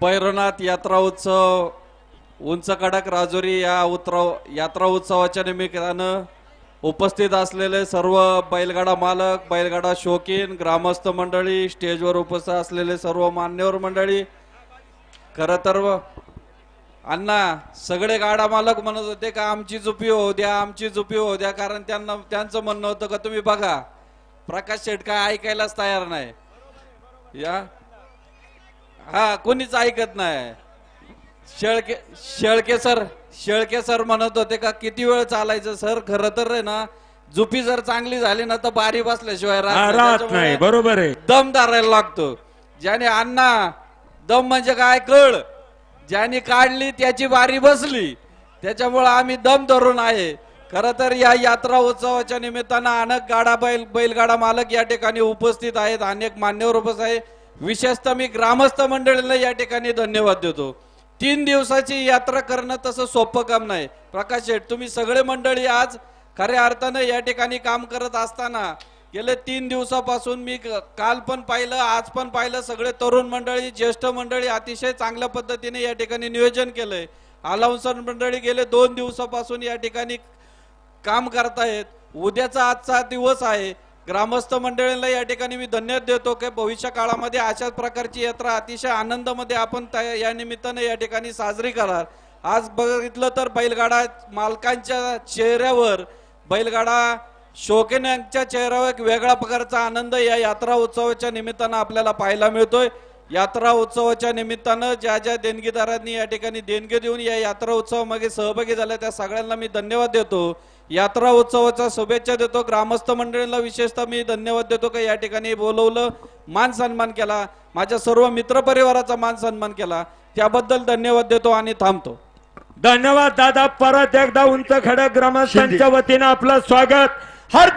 भैरवनाथ यात्रा उत्सव उंच कडक राजुरी या उतराव यात्रा उत्सवाच्या निमित्तानं उपस्थित असलेले सर्व बैलगाडा मालक बैलगाडा शौकीन ग्रामस्थ मंडळी स्टेजवर उपस्थित असलेले सर्व मान्यवर मंडळी खरं तर अण्णा सगळे गाडा मालक म्हणत होते का आमची चुपी होऊ द्या आमची चुपी होऊ द्या कारण त्यांना त्यांचं म्हणणं होतं का तुम्ही बघा प्रकाश शेट काय ऐकायलाच तयार नाही. या हा कोणीच ऐकत नाही. शेळके शेळके सर शेळके सर म्हणत होते का किती वेळ चालायचं सर? खरं तर आहे ना जुपी जर चांगली झाली ना तर बारी बसल्याशिवाय राहत नाही. राहत त्याच्यामुळे नाही बरोबर आहे. दम धरायला लागतो. ज्याने अण्णा दम म्हणजे काय कळ? ज्याने काढली त्याची बारी बसली. त्याच्यामुळे आम्ही दम धरून आहे. खर तर या यात्रा उत्सवाच्या निमित्तानं अनेक गाडा बैल बैलगाडा मालक या ठिकाणी उपस्थित आहेत. अनेक मान्यवर उपस्थित आहे विशेषतः मी ग्रामस्थ मंडळीला या ठिकाणी धन्यवाद देतो. तीन दिवसाची यात्रा करणं तसं सोपं काम नाही. प्रकाश शेठ तुम्ही सगळे मंडळी आज खऱ्या अर्थानं या ठिकाणी काम करत असताना गेले तीन दिवसापासून मी काल पण पाहिलं आज पण पाहिलं सगळे तरुण मंडळी ज्येष्ठ मंडळी अतिशय चांगल्या पद्धतीने या ठिकाणी नियोजन केलंय. अलाउन्सर मंडळी गेले दोन दिवसापासून या ठिकाणी काम करतायत. उद्याचा आजचा दिवस आहे. ग्रामस्थ मंडळींना या ठिकाणी मी धन्यवाद देतो की भविष्य काळामध्ये अशाच प्रकारची यात्रा अतिशय आनंदामध्ये आपण त्या- या निमित्ताने या ठिकाणी साजरी करणार. आज बघितलं तर बैलगाडा मालकांच्या चेहऱ्यावर बैलगाडा शौकीनांच्या चेहऱ्यावर एक वेगळ्या प्रकारचा आनंद या यात्रा उत्सवाच्या निमित्तानं आपल्याला पाहायला मिळतोय. यात्रा उत्सवाच्या निमित्तानं ज्या ज्या देणगीदारांनी या ठिकाणी देणगी देऊन या यात्रा उत्सवामध्ये सहभागी झाल्या त्या सगळ्यांना मी धन्यवाद देतो. यात्रा उत्सवाच्या शुभेच्छा देतो. ग्रामस्थ मंडळींना विशेषतः मी धन्यवाद देतो की या ठिकाणी बोलवलं मान सन्मान केला माझ्या सर्व मित्रपरिवाराचा मान सन्मान केला. त्याबद्दल धन्यवाद देतो आणि थांबतो. धन्यवाद दादा. परत एकदा उंच खडक ग्रामस्थांच्या वतीनं आपलं स्वागत. हार्दिक